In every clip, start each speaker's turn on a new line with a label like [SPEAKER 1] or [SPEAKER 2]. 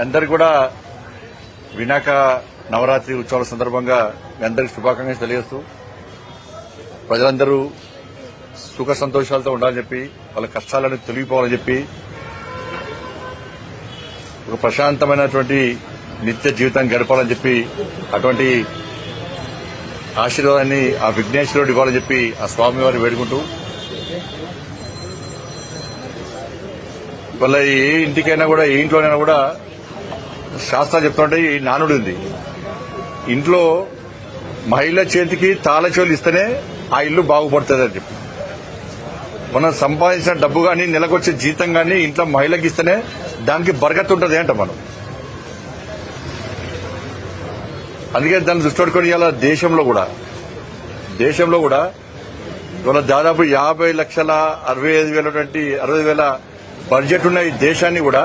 [SPEAKER 1] అందరు కూడా వినాక నవరాత్రి ఉత్సవాల సందర్భంగా మీ అందరికి శుభాకాంక్షలు తెలియజేస్తూ ప్రజలందరూ సుఖ సంతోషాలతో ఉండాలని చెప్పి వాళ్ళ కష్టాలను తొలగిపోవాలని చెప్పి ఒక ప్రశాంతమైనటువంటి నిత్య జీవితం గడపాలని చెప్పి అటువంటి ఆశీర్వాదాన్ని ఆ విఘ్నేశ్వరుడు ఇవ్వాలని చెప్పి ఆ స్వామివారిని వేడుకుంటూ. వాళ్ళ ఏ ఇంటికైనా కూడా ఏ ఇంట్లోనైనా కూడా శాస్త్రాలు చెప్తుంటే ఈ నానుడు ఉంది. ఇంట్లో మహిళ చేతికి తాళచోలు ఇస్తేనే ఆ ఇల్లు బాగుపడుతుంది అని చెప్పి. మనం సంపాదించిన డబ్బు కానీ నెలకొచ్చే జీతం కానీ ఇంట్లో మహిళకి ఇస్తేనే దానికి బరగత్ ఉంటుంది అంట మనం. అందుకే దాన్ని దృష్టి పెట్టుకుని ఇవాళ దేశంలో కూడా దేశంలో కూడా ఇవాళ దాదాపు యాభై లక్షల అరవై ఐదు వేలటువంటి అరవై వేల బడ్జెట్ ఉన్న ఈ దేశాన్ని కూడా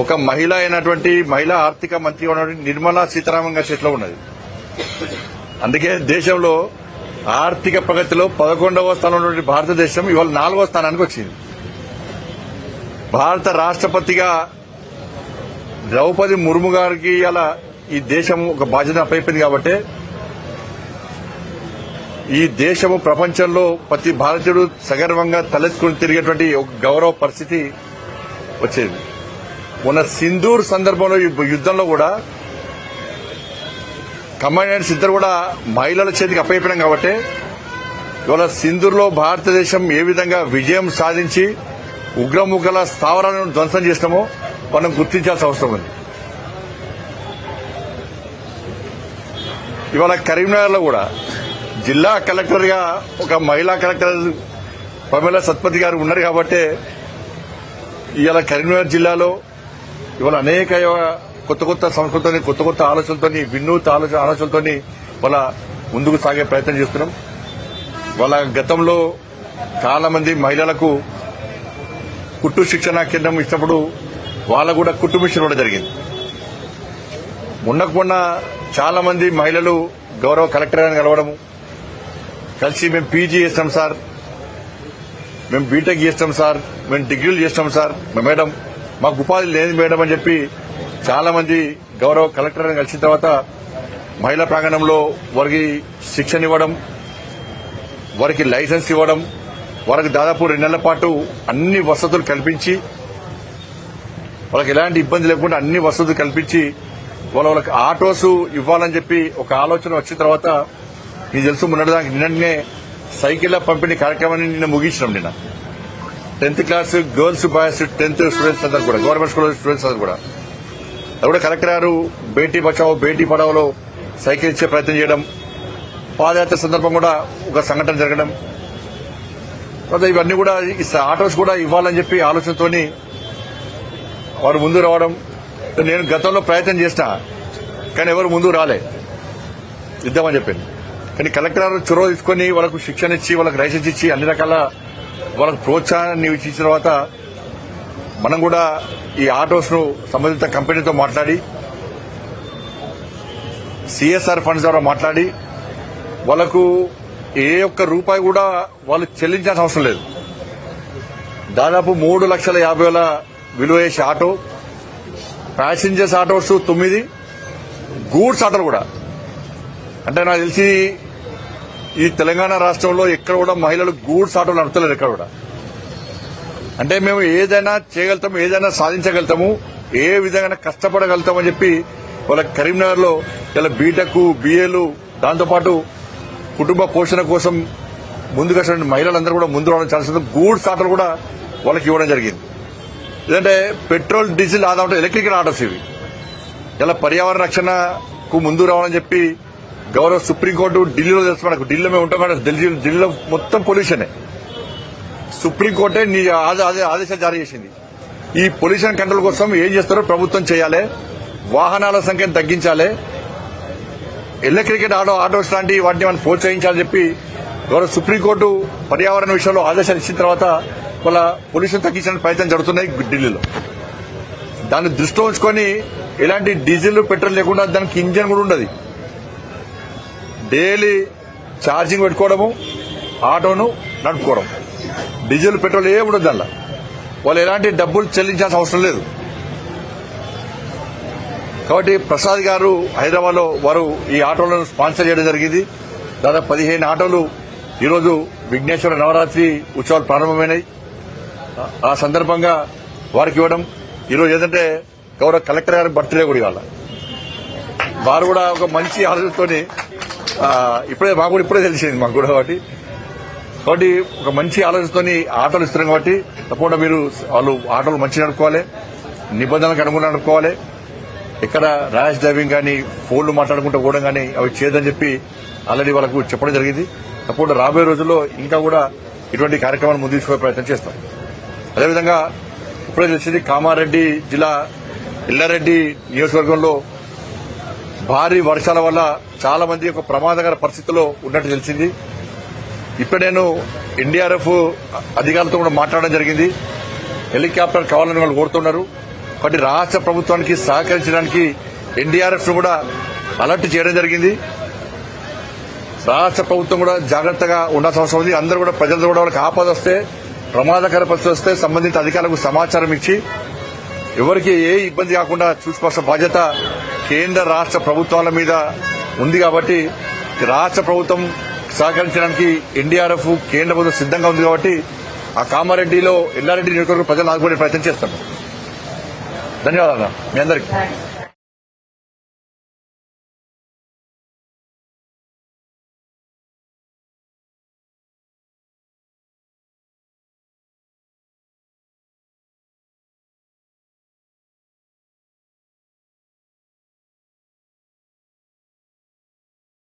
[SPEAKER 1] ఒక మహిళ అయినటువంటి మహిళా ఆర్థిక మంత్రి ఉన్నటువంటి నిర్మలా సీతారామన్ గారి చేతిలో ఉన్నది. అందుకే దేశంలో ఆర్థిక ప్రగతిలో పదకొండవ స్థానంలో ఉన్నటువంటి భారతదేశం ఇవాళ నాలుగవ స్థానానికి వచ్చింది. భారత రాష్ట్రపతిగా ద్రౌపది ముర్ము గారికి అలా ఈ దేశం ఒక బాధ్యత అప్పైపోయింది కాబట్టి ఈ దేశము ప్రపంచంలో ప్రతి భారతీయుడు సగర్వంగా తలెత్తుకుని తిరిగేటువంటి ఒక గౌరవ పరిస్థితి వచ్చేది. మొన్న సింధూర్ సందర్భంలో ఈ యుద్దంలో కూడా కమాండెంట్స్ ఇద్దరు కూడా మహిళల చేతికి అప్పయిపోయాం కాబట్టి ఇవాళ సింధూర్లో భారతదేశం ఏ విధంగా విజయం సాధించి ఉగ్రముఖల స్థావరాలను ధ్వంసం చేసినామో మనం గుర్తించాల్సిన అవసరం ఉంది. ఇవాళ కరీంనగర్లో కూడా జిల్లా కలెక్టర్గా ఒక మహిళా కలెక్టర్ ప్రమీల సత్పతి గారు ఉన్నారు కాబట్టి ఇవాళ కరీంనగర్ జిల్లాలో ఇవాళ అనేక కొత్త కొత్త సంస్కృతిని కొత్త కొత్త ఆలోచనలతో వినూత ఆలోచన ఆలోచనలతో వాళ్ళ ముందుకు సాగే ప్రయత్నం చేస్తున్నాం. వాళ్ళ గతంలో చాలా మంది మహిళలకు కుట్టు శిక్షణ కేంద్రం ఇచ్చినప్పుడు వాళ్ళ కూడా కుట్టు మిషన్ కూడా జరిగింది. మొన్నకు చాలా మంది మహిళలు గౌరవ కలెక్టర్ గారిని కలవడము కలిసి మేము పీజీ చేస్తాం సార్. మేము బీటెక్ చేస్తాం సార్. మేము డిగ్రీలు చేస్తాం సార్. మేడం మాకు ఉపాధి లేదు మేడం అని చెప్పి చాలా మంది గౌరవ కలెక్టర్ కలిసిన తర్వాత మహిళా ప్రాంగణంలో వారికి శిక్షణ ఇవ్వడం వారికి లైసెన్స్ ఇవ్వడం వారికి దాదాపు రెండు నెలల పాటు అన్ని వసతులు కల్పించి వాళ్ళకి ఎలాంటి ఇబ్బంది లేకుండా అన్ని వసతులు కల్పించి వాళ్ళ వాళ్ళకి ఆటోస్ ఇవ్వాలని చెప్పి ఒక ఆలోచన వచ్చిన తర్వాత మీకు తెలుసు మొన్నటిదానికి నిన్ననే సైకిళ్ళ పంపిణీ కార్యక్రమాన్ని నిన్న ముగించినాం నిన్న. Tenth class girls boys tenth students అందరూ కూడా గవర్నమెంట్ స్కూల్ స్టూడెంట్స్ అందరు కూడా. అది కూడా కలెక్టర్ గారు బేటీ బచావో బేటీ పడావోలో సైకిల్ ఇచ్చే ప్రయత్నం చేయడం పాదయాత్ర సందర్భం కూడా ఒక సంఘటన జరగడం తర్వాత ఇవన్నీ కూడా ఆటోస్ కూడా ఇవ్వాలని చెప్పి ఆలోచనతోని వారు ముందు రావడం. నేను గతంలో ప్రయత్నం చేసిన కానీ ఎవరు ముందు రాలే. ఇద్దామని చెప్పింది. కానీ కలెక్టర్ గారు చొరవ తీసుకొని వాళ్ళకు శిక్షణ ఇచ్చి వాళ్ళకి లైసెన్స్ ఇచ్చి అన్ని రకాల వాళ్ళకు ప్రోత్సాహాన్ని ఇచ్చిన తర్వాత మనం కూడా ఈ ఆటోస్ను సంబంధిత కంపెనీతో మాట్లాడి సిఎస్ఆర్ ఫండ్స్ ద్వారా మాట్లాడి వాళ్ళకు ఏ ఒక్క రూపాయి కూడా వాళ్ళు చెల్లించాల్సిన అవసరం లేదు. దాదాపు మూడు లక్షల యాభై వేల విలువ చేసే ఆటో ప్యాసింజర్స్ ఆటోస్ తొమ్మిది గూడ్స్ ఆటోలు కూడా. అంటే నాకు తెలిసి ఈ తెలంగాణ రాష్ట్రంలో ఎక్కడ కూడా మహిళలు గూడ్స్ ఆటోలు నడుపుతలేరు ఎక్కడ కూడా. అంటే మేము ఏదైనా చేయగలుగుతాము ఏదైనా సాధించగలుగుతాము ఏ విధంగా కష్టపడగలుగుతామని చెప్పి వాళ్ళ కరీంనగర్లో ఇలా బీటెక్ బీఏలు దాంతోపాటు కుటుంబ పోషణ కోసం ముందుకు మహిళలందరూ కూడా ముందు రావడం చాలా గూడ్స్ ఆటోలు కూడా వాళ్ళకి ఇవ్వడం జరిగింది. ఎందుకంటే పెట్రోల్ డీజిల్ ఆదా ఎలక్ట్రికల్ ఆటోస్ ఇవి. ఇలా పర్యావరణ రక్షణకు ముందు రావాలని చెప్పి గౌరవ సుప్రీంకోర్టు ఢిల్లీలో తెలుసు మనకు. ఢిల్లీలో మేము ఉంటాం కాబట్టి ఢిల్లీ ఢిల్లీలో మొత్తం పొల్యూషనే. సుప్రీంకోర్టే నీ ఆద- ఆదేశాలు జారీ చేసింది. ఈ పొల్యూషన్ కంట్రోల్ కోసం ఏం చేస్తారో ప్రభుత్వం చేయాలి. వాహనాల సంఖ్యను తగ్గించాలి. ఎల్ల క్రికెట్ ఆటో ఆటోస్ లాంటి వాటిని మనం ప్రోత్సహించాలని చెప్పి గౌరవ సుప్రీంకోర్టు పర్యావరణ విషయంలో ఆదేశాలు ఇచ్చిన తర్వాత వాళ్ళ పొల్యూషన్ తగ్గించడానికి ప్రయత్నం జరుగుతున్నాయి ఢిల్లీలో. దాన్ని దృష్టిలో ఉంచుకొని ఎలాంటి డీజిల్ పెట్రోల్ లేకుండా దానికి ఇంజన్ కూడా ఉండదు. డైలీ ఛార్జింగ్ పెట్టుకోవడము ఆటోను నడుపుకోవడం. డీజిల్ పెట్రోల్ ఏ ఉండదు దానిలో. వాళ్ళు ఎలాంటి డబ్బులు చెల్లించాల్సిన అవసరం లేదు. కాబట్టి ప్రసాద్ గారు హైదరాబాద్లో వారు ఈ ఆటోలను స్పాన్సర్ చేయడం జరిగింది. దాదాపు పదిహేను ఆటోలు ఈరోజు విఘ్నేశ్వర నవరాత్రి ఉత్సవాలు ప్రారంభమైనాయి. ఆ సందర్భంగా వారికి ఇవ్వడం. ఈరోజు ఏంటంటే గౌరవ కలెక్టర్ గారి బర్త్డే కూడా ఇవాళ. వారు కూడా ఒక మంచి ఆలోచనతోని ఇప్పుడే మాకు కూడా ఇప్పుడే తెలిసింది మాకు కూడా కాబట్టి. కాబట్టి ఒక మంచి ఆలోచనతోని ఆటలు ఇస్తున్నాం కాబట్టి తప్పకుండా మీరు వాళ్ళు ఆటలు మంచిగా నడుపుకోవాలి నిబంధనలకు అనుగుణంగా నడుపుకోవాలి. ఇక్కడ ర్యాష్ డ్రైవింగ్ కానీ ఫోన్లు మాట్లాడుకుంటూ పోవడం కానీ అవి చేయదని చెప్పి ఆల్రెడీ వాళ్ళకు చెప్పడం జరిగింది. తప్పకుండా రాబోయే రోజుల్లో ఇంకా కూడా ఇటువంటి కార్యక్రమాన్ని ముందు తీసుకునే ప్రయత్నం చేస్తాం. అదేవిధంగా ఇప్పుడే తెలిసింది కామారెడ్డి జిల్లా ఇల్లారెడ్డి నియోజకవర్గంలో భారీ వర్షాల వల్ల చాలా మంది ఒక ప్రమాదకర పరిస్థితిలో ఉన్నట్టు తెలిసింది. ఇప్పుడు నేను ఎన్డీఆర్ఎఫ్ అధికారులతో కూడా మాట్లాడడం జరిగింది. హెలికాప్టర్ కావాలని వాళ్ళు కోరుతున్నారు. కాబట్టి రాష్ట్ర ప్రభుత్వానికి సహకరించడానికి ఎన్డీఆర్ఎఫ్ కూడా అలర్ట్ చేయడం జరిగింది. రాష్ట్ర ప్రభుత్వం కూడా జాగ్రత్తగా ఉండాల్సిన అవసరం ఉంది. అందరూ కూడా ప్రజలతో కూడా వాళ్ళకి ఆపద వస్తే ప్రమాదకర పరిస్థితి వస్తే సంబంధిత అధికారులకు సమాచారం ఇచ్చి ఎవరికి ఏ ఇబ్బంది కాకుండా చూసుకోవాల్సిన బాధ్యత కేంద్ర రాష్ట్ర ప్రభుత్వాల మీద ఉంది కాబట్టి రాష్ట్ర ప్రభుత్వం సహకరించడానికి ఎన్డీఆర్ఎఫ్ కేంద్ర ప్రభుత్వం సిద్దంగా ఉంది కాబట్టి ఆ కామారెడ్డిలో ఎల్లారెడ్డి నియోజకవర్గ ప్రజలను ఆదుకునే ప్రయత్నం చేస్తాం. ధన్యవాదాలు మీ అందరికీ.